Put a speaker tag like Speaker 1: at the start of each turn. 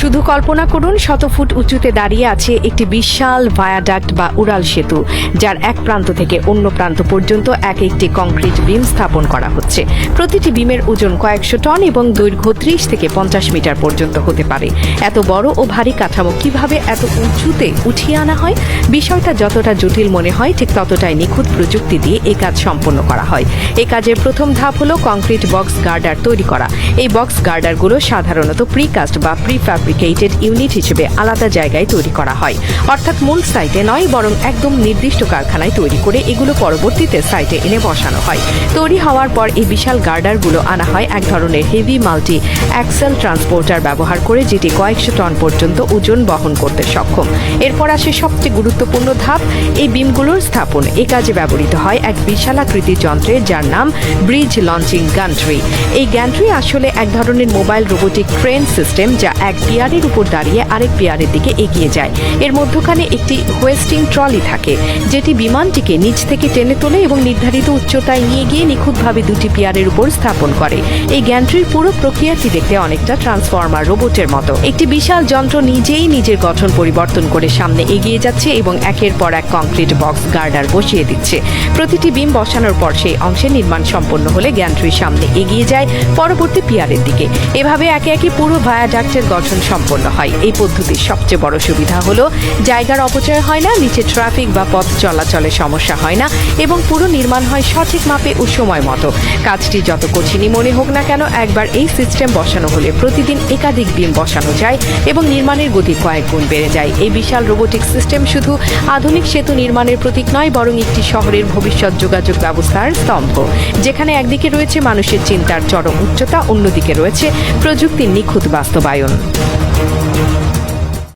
Speaker 1: শুধু কল্পনা করুন, শত ফুট উঁচুতে দাঁড়িয়ে আছে একটি বিশাল ভায়াডাক্ট বা উড়াল সেতু, যার এক প্রান্ত থেকে অন্য প্রান্ত পর্যন্ত এক একটি কংক্রিট বিম স্থাপন করা হচ্ছে। প্রতিটি বিমের ওজন কয়েকশো টন এবং দৈর্ঘ্য ত্রিশ থেকে পঞ্চাশ মিটার পর্যন্ত হতে পারে। এত বড় ও ভারী কাঠামো কীভাবে এত উঁচুতে উঠিয়ে আনা হয়? বিষয়টা যতটা জটিল মনে হয়, ঠিক ততটাই নিখুঁত প্রযুক্তি দিয়ে এই কাজ সম্পন্ন করা হয়। এই কাজের প্রথম ধাপ হলো কংক্রিট বক্স গার্ডার তৈরি করা। এই বক্স গার্ডারগুলো সাধারণত প্রিকাস্ট বা প্রিফ্যাব্রিকেটেড ইউনিট হিসেবে আলাদা জায়গায় তৈরি করা হয়। অর্থাৎ মূল সাইটে নয়, বরং একদম নির্দিষ্ট কারখানায় তৈরি করে এগুলো পরবর্তীতে সাইটে এনে বসানো হয়। তৈরি হওয়ার পর এই বিশাল গার্ডারগুলো আনা হয় এক ধরনের হেভি মাল্টি অ্যাক্সেল ট্রান্সপোর্টার ব্যবহার করে, যেটি কয়েকশো টন পর্যন্ত ওজন বহন করতে সক্ষম। এরপর আসে সবচেয়ে গুরুত্বপূর্ণ ধাপ, এই বিমগুলোর স্থাপন। এ কাজে ব্যবহৃত হয় এক বিশালাকৃতির যন্ত্রে যার নাম ব্রিজ লঞ্চিং গান্ট্রি এই গ্যান্ট্রি আসলে এক ধরনের মোবাইল রোবোটিক ট্রেন সিস্টেম যা এক পিয়ারের উপর দাঁড়িয়ে আরেক পিয়ারের দিকে এগিয়ে যায়। এর মধ্যখানে একটি হোয়েস্টিং ট্রলি থাকে, যেটি বিমানটিকে নিচ থেকে টেনে তোলে এবং নির্ধারিত উচ্চতায় নিয়ে গিয়ে নিখুঁতভাবে দুটি পিয়ারের উপর স্থাপন করে। এই গ্যান্ট্রির পুরো প্রক্রিয়াটি দেখতে অনেকটা ট্রান্সফর্মার রোবটের মতো। একটি বিশাল যন্ত্র নিজেই নিজের গঠন পরিবর্তন করে সামনে এগিয়ে যাচ্ছে এবং একের পর এক কংক্রিট বক্স গার্ডার বসিয়ে দিচ্ছে। প্রতিটি বিম বসানোর পর সেই অংশের নির্মাণ সম্পন্ন হলে গ্যান্ট্রির সামনে এগিয়ে যায় পরবর্তী পিয়ারের দিকে। এভাবে একে একে পুরো ভায়াডাক্টের গঠন সম্পন্ন হয়। এই পদ্ধতির সবচেয়ে বড় সুবিধা হলো, জায়গার অপচয় হয় না, নিচে ট্রাফিক বা পথ চলাচলে সমস্যা হয় না এবং পুরো নির্মাণ হয় সঠিক মাপে ও সময় মতো। কাজটি যত কঠিনই মনে হোক না কেন, একবার এই সিস্টেম বসানো হলে প্রতিদিন একাধিক বিম বসানো যায় এবং নির্মাণের গতি কয়েক গুণ বেড়ে যায়। এই বিশাল রোবোটিক সিস্টেম শুধু আধুনিক সেতু নির্মাণের প্রতীক নয়, বরং একটি শহরের ভবিষ্যৎ যোগাযোগ ব্যবস্থার স্তম্ভ, যেখানে একদিকে রয়েছে মানুষের চিন্তার চরম উচ্চতা, অন্যদিকে রয়েছে প্রযুক্তির নিখুঁত বাস্তবায়ন। Thank you.